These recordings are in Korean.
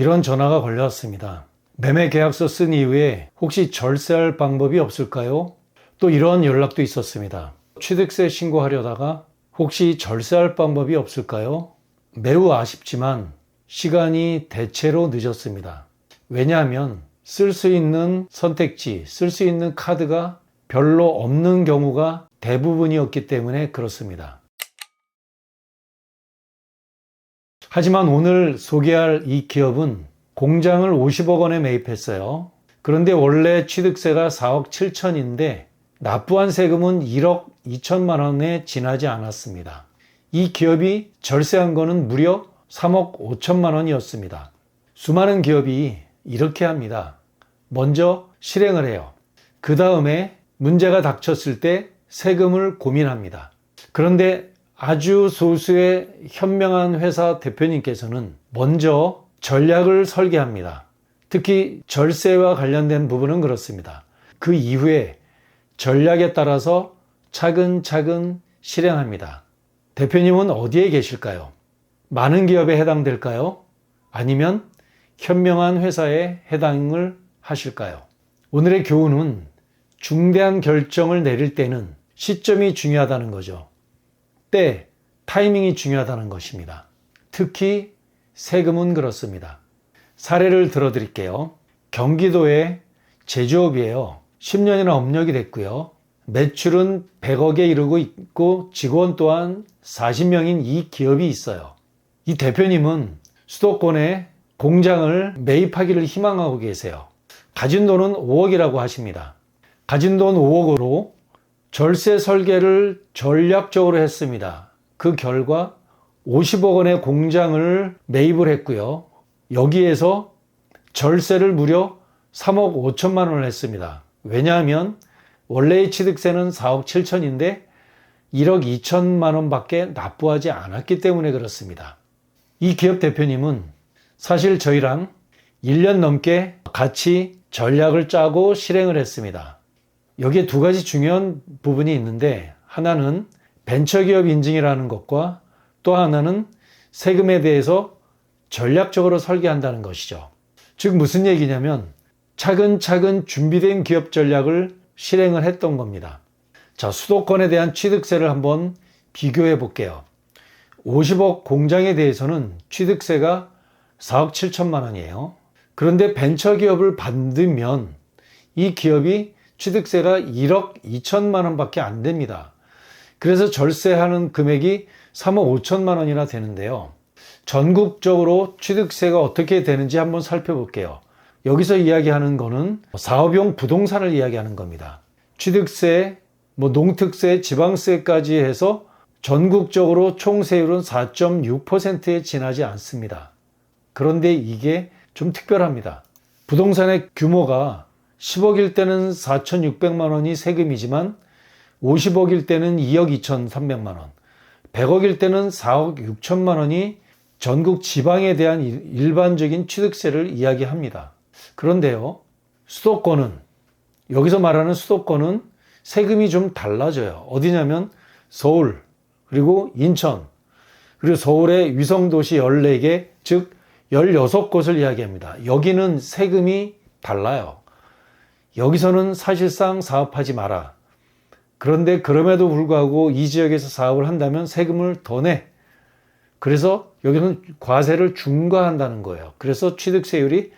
이런 전화가 걸려왔습니다. 매매 계약서 쓴 이후에 혹시 절세할 방법이 없을까요? 또 이런 연락도 있었습니다. 취득세 신고하려다가 혹시 절세할 방법이 없을까요? 매우 아쉽지만 시간이 대체로 늦었습니다. 왜냐하면 쓸 수 있는 선택지, 쓸 수 있는 카드가 별로 없는 경우가 대부분이었기 때문에 그렇습니다. 하지만 오늘 소개할 이 기업은 공장을 50억 원에 매입했어요. 그런데 원래 취득세가 4억 7천인데 납부한 세금은 1억 2천만 원에 지나지 않았습니다. 이 기업이 절세한 거는 무려 3억 5천만 원이었습니다. 수많은 기업이 이렇게 합니다. 먼저 실행을 해요. 그 다음에 문제가 닥쳤을 때 세금을 고민합니다. 그런데 아주 소수의 현명한 회사 대표님께서는 먼저 전략을 설계합니다. 특히 절세와 관련된 부분은 그렇습니다. 그 이후에 전략에 따라서 차근차근 실행합니다. 대표님은 어디에 계실까요? 많은 기업에 해당될까요? 아니면 현명한 회사에 해당을 하실까요? 오늘의 교훈은 중대한 결정을 내릴 때는 시점이 중요하다는 거죠. 때, 타이밍이 중요하다는 것입니다. 특히 세금은 그렇습니다. 사례를 들어 드릴게요. 경기도의 제조업이에요. 10년이나 업력이 됐고요. 매출은 100억에 이르고 있고 직원 또한 40명인 이 기업이 있어요. 이 대표님은 수도권에 공장을 매입하기를 희망하고 계세요. 가진 돈은 5억이라고 하십니다. 가진 돈 5억으로 절세 설계를 전략적으로 했습니다. 그 결과 50억 원의 공장을 매입을 했고요. 여기에서 절세를 무려 3억 5천만 원을 했습니다. 왜냐하면 원래의 취득세는 4억 7천인데 1억 2천만 원밖에 납부하지 않았기 때문에 그렇습니다. 이 기업 대표님은 사실 저희랑 1년 넘게 같이 전략을 짜고 실행을 했습니다. 여기에 두 가지 중요한 부분이 있는데 하나는 벤처기업 인증이라는 것과 또 하나는 세금에 대해서 전략적으로 설계한다는 것이죠. 즉 무슨 얘기냐면 차근차근 준비된 기업 전략을 실행을 했던 겁니다. 자, 수도권에 대한 취득세를 한번 비교해 볼게요. 50억 공장에 대해서는 취득세가 4억 7천만 원이에요. 그런데 벤처 기업을 받으면 이 기업이 취득세가 1억 2천만 원밖에 안 됩니다. 그래서 절세하는 금액이 3억 5천만 원이나 되는데요. 전국적으로 취득세가 어떻게 되는지 한번 살펴볼게요. 여기서 이야기하는 거는 사업용 부동산을 이야기하는 겁니다. 취득세, 뭐 농특세, 지방세까지 해서 전국적으로 총 세율은 4.6%에 지나지 않습니다. 그런데 이게 좀 특별합니다. 부동산의 규모가 10억일 때는 4,600만 원이 세금이지만 50억일 때는 2억 2,300만 원, 100억일 때는 4억 6천만 원이 전국 지방에 대한 일반적인 취득세를 이야기합니다. 그런데요, 수도권은, 여기서 말하는 수도권은 세금이 좀 달라져요. 어디냐면 서울, 그리고 인천, 그리고 서울의 위성도시 14개, 즉 16곳을 이야기합니다. 여기는 세금이 달라요. 여기서는 사실상 사업하지 마라. 그런데 그럼에도 불구하고 이 지역에서 사업을 한다면 세금을 더 내. 그래서 여기는 과세를 중과한다는 거예요. 그래서 취득세율이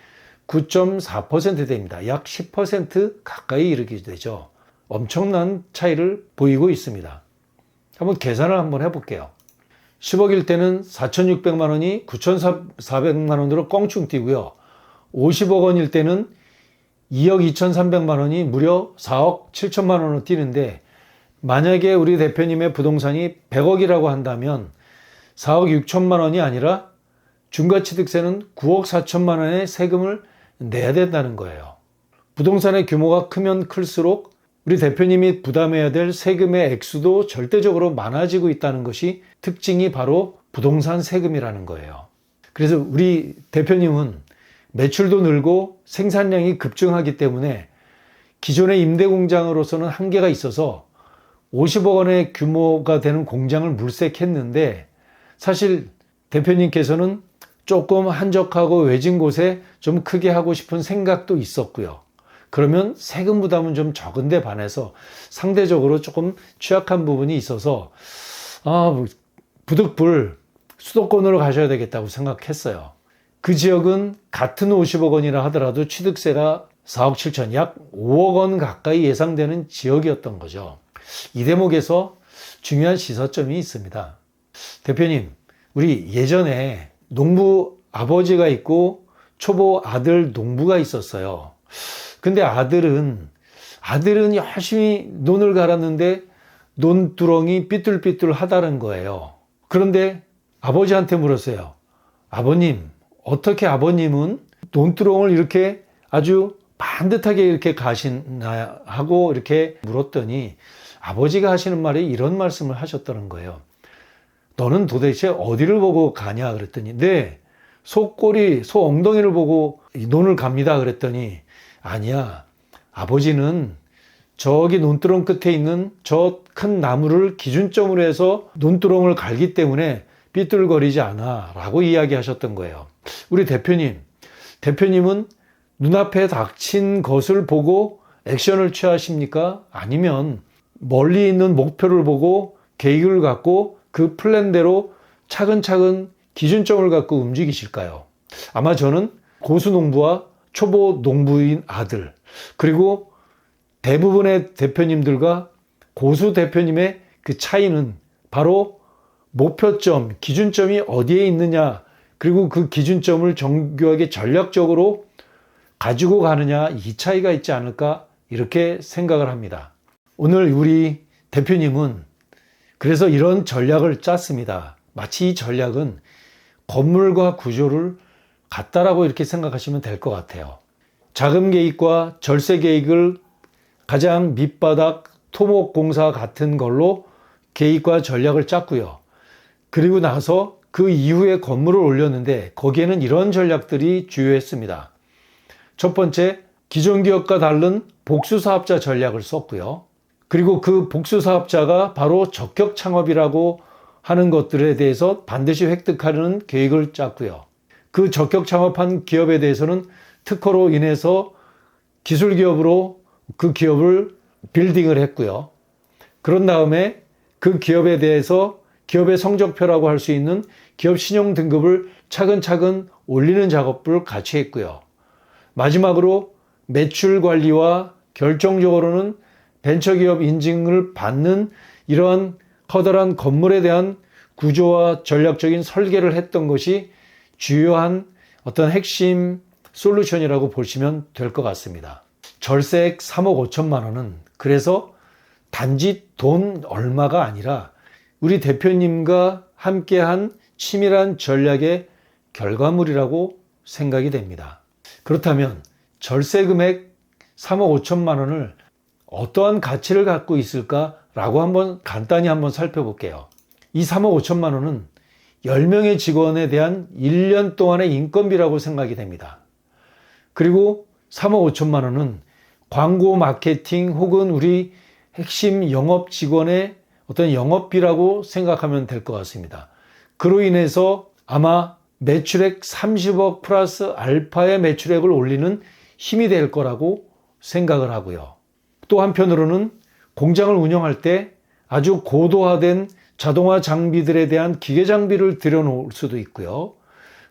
9.4% 됩니다. 약 10% 가까이 이르게 되죠. 엄청난 차이를 보이고 있습니다. 한번 계산을 한번 해볼게요. 10억일 때는 4,600만 원이 9,400만 원으로 껑충 뛰고요. 50억 원일 때는 2억 2,300만 원이 무려 4억 7천만 원으로 뛰는데 만약에 우리 대표님의 부동산이 100억이라고 한다면 4억 6천만 원이 아니라 중과취득세는 9억 4천만 원의 세금을 내야 된다는 거예요. 부동산의 규모가 크면 클수록 우리 대표님이 부담해야 될 세금의 액수도 절대적으로 많아지고 있다는 것이 특징이 바로 부동산 세금이라는 거예요. 그래서 우리 대표님은 매출도 늘고 생산량이 급증하기 때문에 기존의 임대 공장으로서는 한계가 있어서 50억 원의 규모가 되는 공장을 물색했는데 사실 대표님께서는 조금 한적하고 외진 곳에 좀 크게 하고 싶은 생각도 있었고요. 그러면 세금 부담은 좀 적은데 반해서 상대적으로 조금 취약한 부분이 있어서 아, 부득불 수도권으로 가셔야 되겠다고 생각했어요. 그 지역은 같은 50억 원이라 하더라도 취득세가 4억 7천, 약 5억 원 가까이 예상되는 지역이었던 거죠. 이 대목에서 중요한 시사점이 있습니다. 대표님, 우리 예전에 농부 아버지가 있고 초보 아들 농부가 있었어요. 근데 아들은, 아들은 열심히 논을 갈았는데 논두렁이 삐뚤삐뚤 하다는 거예요. 그런데 아버지한테 물었어요. 아버님, 어떻게 아버님은 논두렁을 이렇게 아주 반듯하게 이렇게 가시나 하고 이렇게 물었더니 아버지가 하시는 말이 이런 말씀을 하셨다는 거예요. 너는 도대체 어디를 보고 가냐 그랬더니 네 소꼬리 소 엉덩이를 보고 논을 갑니다 그랬더니 아니야 아버지는 저기 논두렁 끝에 있는 저 큰 나무를 기준점으로 해서 논두렁을 갈기 때문에 삐뚤거리지 않아 라고 이야기하셨던 거예요 우리 대표님 대표님은 눈앞에 닥친 것을 보고 액션을 취하십니까? 아니면 멀리 있는 목표를 보고 계획을 갖고 그 플랜대로 차근차근 기준점을 갖고 움직이실까요? 아마 저는 고수 농부와 초보 농부인 아들, 그리고 대부분의 대표님들과 고수 대표님의 그 차이는 바로 목표점, 기준점이 어디에 있느냐, 그리고 그 기준점을 정교하게 전략적으로 가지고 가느냐, 이 차이가 있지 않을까, 이렇게 생각을 합니다. 오늘 우리 대표님은 그래서 이런 전략을 짰습니다. 마치 이 전략은 건물과 구조를 같다라고 이렇게 생각하시면 될 것 같아요. 자금 계획과 절세 계획을 가장 밑바닥 토목 공사 같은 걸로 계획과 전략을 짰고요. 그리고 나서 그 이후에 건물을 올렸는데 거기에는 이런 전략들이 주요했습니다. 첫 번째, 기존 기업과 다른 복수 사업자 전략을 썼고요. 그리고 그 복수 사업자가 바로 적격 창업이라고 하는 것들에 대해서 반드시 획득하려는 계획을 짰고요. 그 적격 창업한 기업에 대해서는 특허로 인해서 기술 기업으로 그 기업을 빌딩을 했고요. 그런 다음에 그 기업에 대해서 기업의 성적표라고 할 수 있는 기업 신용 등급을 차근차근 올리는 작업을 같이 했고요. 마지막으로 매출 관리와 결정적으로는 벤처기업 인증을 받는 이러한 커다란 건물에 대한 구조와 전략적인 설계를 했던 것이 주요한 어떤 핵심 솔루션이라고 보시면 될 것 같습니다. 절세액 3억 5천만 원은 그래서 단지 돈 얼마가 아니라 우리 대표님과 함께한 치밀한 전략의 결과물이라고 생각이 됩니다. 그렇다면 절세 금액 3억 5천만 원을 어떠한 가치를 갖고 있을까라고 한번 간단히 한번 살펴볼게요. 이 3억 5천만 원은 10명의 직원에 대한 1년 동안의 인건비라고 생각이 됩니다. 그리고 3억 5천만 원은 광고 마케팅 혹은 우리 핵심 영업 직원의 어떤 영업비라고 생각하면 될 것 같습니다. 그로 인해서 아마 매출액 30억 플러스 알파의 매출액을 올리는 힘이 될 거라고 생각을 하고요. 또 한편으로는 공장을 운영할 때 아주 고도화된 자동화 장비들에 대한 기계 장비를 들여놓을 수도 있고요.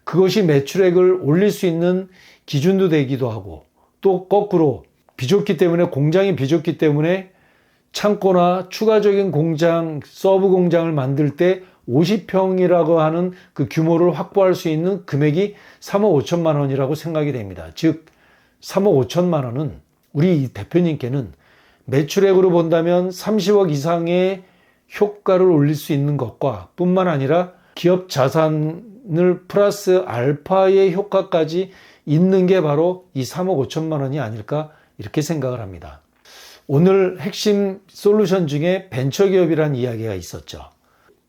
그것이 매출액을 올릴 수 있는 기준도 되기도 하고 또 거꾸로 비좁기 때문에 공장이 비좁기 때문에 창고나 추가적인 공장, 서브 공장을 만들 때 50평이라고 하는 그 규모를 확보할 수 있는 금액이 3억 5천만 원이라고 생각이 됩니다. 즉, 3억 5천만 원은 우리 대표님께는 매출액으로 본다면 30억 이상의 효과를 올릴 수 있는 것과 뿐만 아니라 기업 자산을 플러스 알파의 효과까지 있는 게 바로 이 3억 5천만 원이 아닐까 이렇게 생각을 합니다. 오늘 핵심 솔루션 중에 벤처기업이라는 이야기가 있었죠.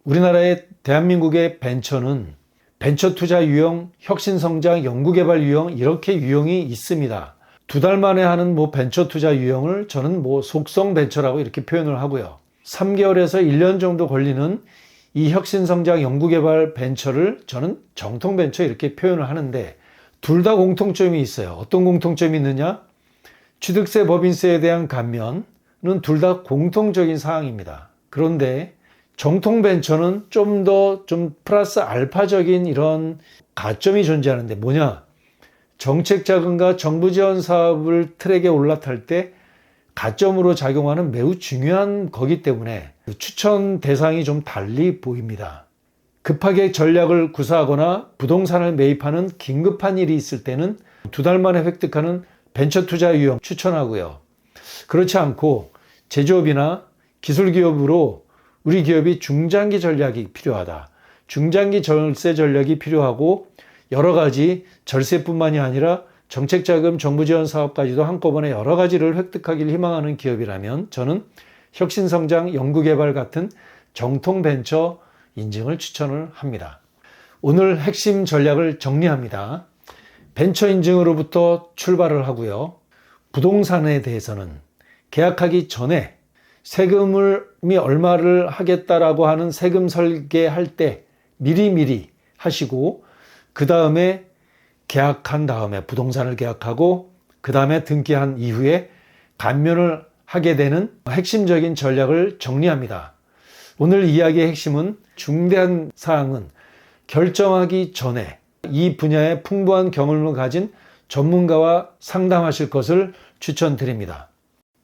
우리나라의 대한민국의 벤처는 벤처 투자 유형, 혁신 성장, 연구 개발 유형 이렇게 유형이 있습니다. 두 달 만에 하는 뭐 벤처 투자 유형을 저는 뭐 속성 벤처라고 이렇게 표현을 하고요. 3개월에서 1년 정도 걸리는 이 혁신 성장 연구 개발 벤처를 저는 정통 벤처 이렇게 표현을 하는데 둘 다 공통점이 있어요. 어떤 공통점이 있느냐? 취득세 법인세에 대한 감면은 둘 다 공통적인 사항입니다. 그런데 정통 벤처는 좀더좀 플러스 알파적인 이런 가점이 존재하는데 뭐냐? 정책 자금과 정부 지원 사업을 트랙에 올라탈 때 가점으로 작용하는 매우 중요한 거기 때문에 추천 대상이 좀 달리 보입니다. 급하게 전략을 구사하거나 부동산을 매입하는 긴급한 일이 있을 때는 두 달 만에 획득하는 벤처 투자 유형 추천하고요. 그렇지 않고 제조업이나 기술 기업으로 우리 기업이 중장기 전략이 필요하다. 중장기 절세 전략이 필요하고 여러 가지 절세뿐만이 아니라 정책 자금, 정부 지원 사업까지도 한꺼번에 여러 가지를 획득하길 희망하는 기업이라면 저는 혁신 성장, 연구 개발 같은 정통 벤처 인증을 추천을 합니다. 오늘 핵심 전략을 정리합니다. 벤처 인증으로부터 출발을 하고요. 부동산에 대해서는 계약하기 전에 세금이 얼마를 하겠다라고 하는 세금 설계할 때 미리미리 하시고 그 다음에 계약한 다음에 부동산을 계약하고 그 다음에 등기한 이후에 감면을 하게 되는 핵심적인 전략을 정리합니다. 오늘 이야기의 핵심은 중대한 사항은 결정하기 전에 이 분야에 풍부한 경험을 가진 전문가와 상담하실 것을 추천드립니다.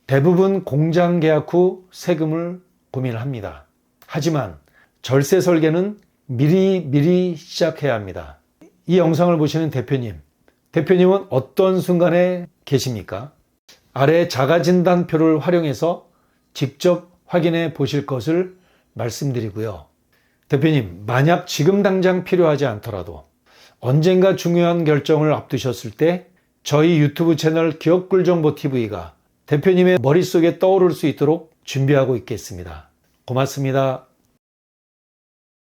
대부분 공장 계약 후 세금을 고민을 합니다. 하지만 절세 설계는 미리 미리 시작해야 합니다. 이 영상을 보시는 대표님, 대표님은 어떤 순간에 계십니까? 아래 자가진단표를 활용해서 직접 확인해 보실 것을 말씀드리고요. 대표님, 만약 지금 당장 필요하지 않더라도 언젠가 중요한 결정을 앞두셨을 때 저희 유튜브 채널 기업꿀정보TV가 대표님의 머릿속에 떠오를 수 있도록 준비하고 있겠습니다. 고맙습니다.